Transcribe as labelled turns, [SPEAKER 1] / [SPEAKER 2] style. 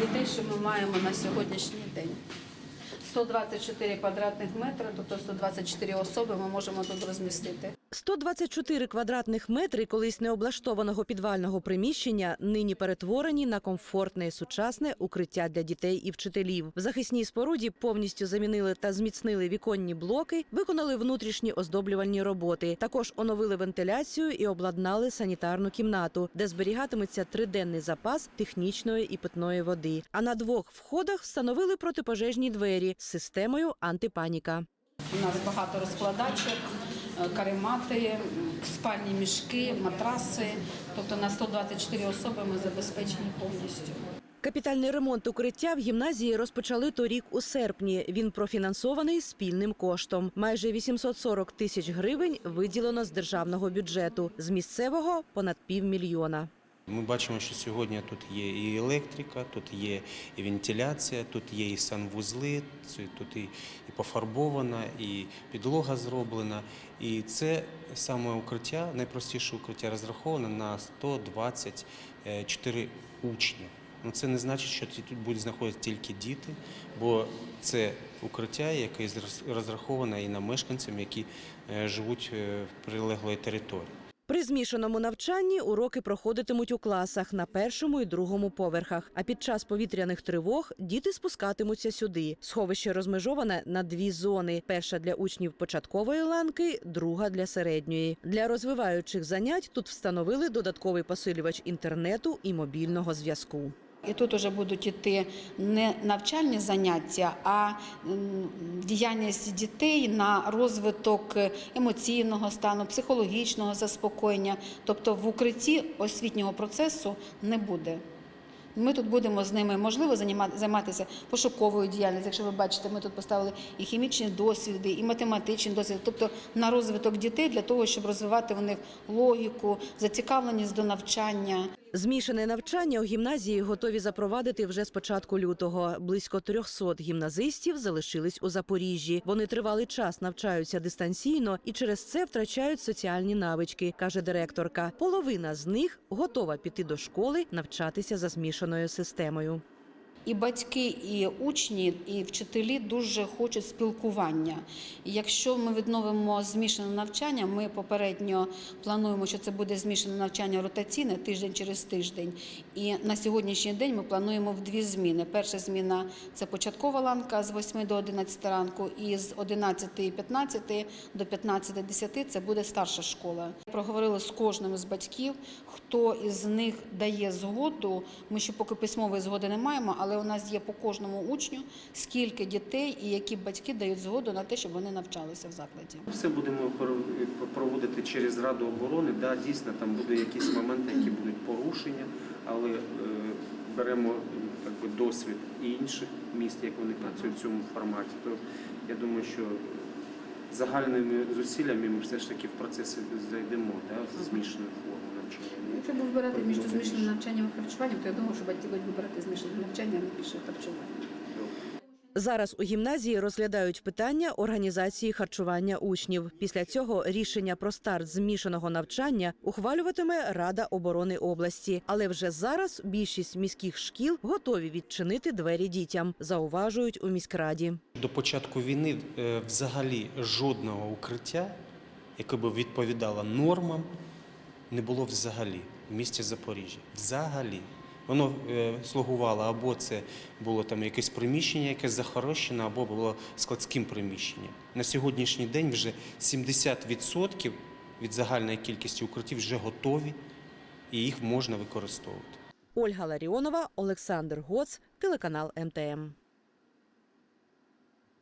[SPEAKER 1] дітей, що ми маємо на сьогоднішній день. 124 квадратних метри, тобто 124 особи ми можемо тут розмістити.
[SPEAKER 2] 124 квадратних метри колись необлаштованого підвального приміщення нині перетворені на комфортне і сучасне укриття для дітей і вчителів. В захисній споруді повністю замінили та зміцнили віконні блоки, виконали внутрішні оздоблювальні роботи. Також оновили вентиляцію і обладнали санітарну кімнату, де зберігатиметься триденний запас технічної і питної води. А на двох входах встановили протипожежні двері системою антипаніка.
[SPEAKER 1] У нас багато розкладачок, е, каремати, спальні мішки, матраси. Тобто на 124 особи ми забезпечені повністю.
[SPEAKER 2] Капітальний ремонт укриття в гімназії розпочали торік у серпні. Він профінансований спільним коштом. Майже 840 тисяч гривень виділено з державного бюджету, з місцевого понад півмільйона.
[SPEAKER 3] Ми бачимо, що сьогодні тут є і електрика, тут є і вентиляція, тут є і санвузли, тут і, пофарбована, і підлога зроблена. І це саме укриття, найпростіше укриття розраховане на 124 учні. Ну, це не значить, що тут будуть знаходитися тільки діти, бо це укриття, яке розраховане і на мешканцям, які е, живуть е, в прилеглої території.
[SPEAKER 2] При змішаному навчанні уроки проходитимуть у класах на першому і другому поверхах. А під час повітряних тривог діти спускатимуться сюди. Сховище розмежоване на дві зони: перша для учнів початкової ланки, друга для середньої. Для розвиваючих занять тут встановили додатковий посилювач інтернету і мобільного зв'язку.
[SPEAKER 1] І тут вже будуть іти не навчальні заняття, а діяльність дітей на розвиток емоційного стану, психологічного заспокоєння. Тобто в укритті освітнього процесу не буде. Ми тут будемо з ними можливо займатися пошуковою діяльністю. Якщо ви бачите, ми тут поставили і хімічні досвіди, і математичні досвіди, тобто на розвиток дітей для того, щоб розвивати в них логіку, зацікавленість до навчання.
[SPEAKER 2] Змішане навчання у гімназії готові запровадити вже з початку лютого. Близько 300 гімназистів залишились у Запоріжжі. Вони тривалий час навчаються дистанційно і через це втрачають соціальні навички, каже директорка. Половина з них готова піти до школи навчатися за змішаною системою.
[SPEAKER 1] І батьки, і учні, і вчителі дуже хочуть спілкування. І якщо ми відновимо змішане навчання, ми попередньо плануємо, що це буде змішане навчання ротаційне тиждень через тиждень. І на сьогоднішній день ми плануємо в дві зміни. Перша зміна це початкова ланка з 8 до 11 ранку, і з 11.15 до 15.10 це буде старша школа. Проговорили з кожним з батьків, хто із них дає згоду. Ми ще поки письмової згоди не маємо, але у нас є по кожному учню скільки дітей і які батьки дають згоду на те, щоб вони навчалися в закладі.
[SPEAKER 4] Все будемо проводити через Раду оборони. Да, дійсно, там будуть якісь моменти, які будуть порушення, але е, беремо так би, досвід інших міст, як вони працюють в цьому форматі. То я думаю, що загальними зусиллями ми все ж таки в процес зайдемо да, в змішану форму.
[SPEAKER 1] Якщо б вибирати між змішаним навчанням і харчуванням, то я думаю, що батьки будуть вибирати змішане навчання, а не більше харчування.
[SPEAKER 2] Зараз у гімназії розглядають питання організації харчування учнів. Після цього рішення про старт змішаного навчання ухвалюватиме Рада оборони області. Але вже зараз більшість міських шкіл готові відчинити двері дітям, зауважують у міськраді.
[SPEAKER 3] До початку війни е, взагалі жодного укриття, яке б відповідало нормам, не було взагалі в місті Запоріжжя. Взагалі. Воно е, слугувало або це було там якесь приміщення, якесь захорощене, або було складським приміщенням. На сьогоднішній день вже 70% від загальної кількості укриттів вже готові і їх можна використовувати.
[SPEAKER 2] Ольга Ларіонова, Олександр Гоц, телеканал МТМ.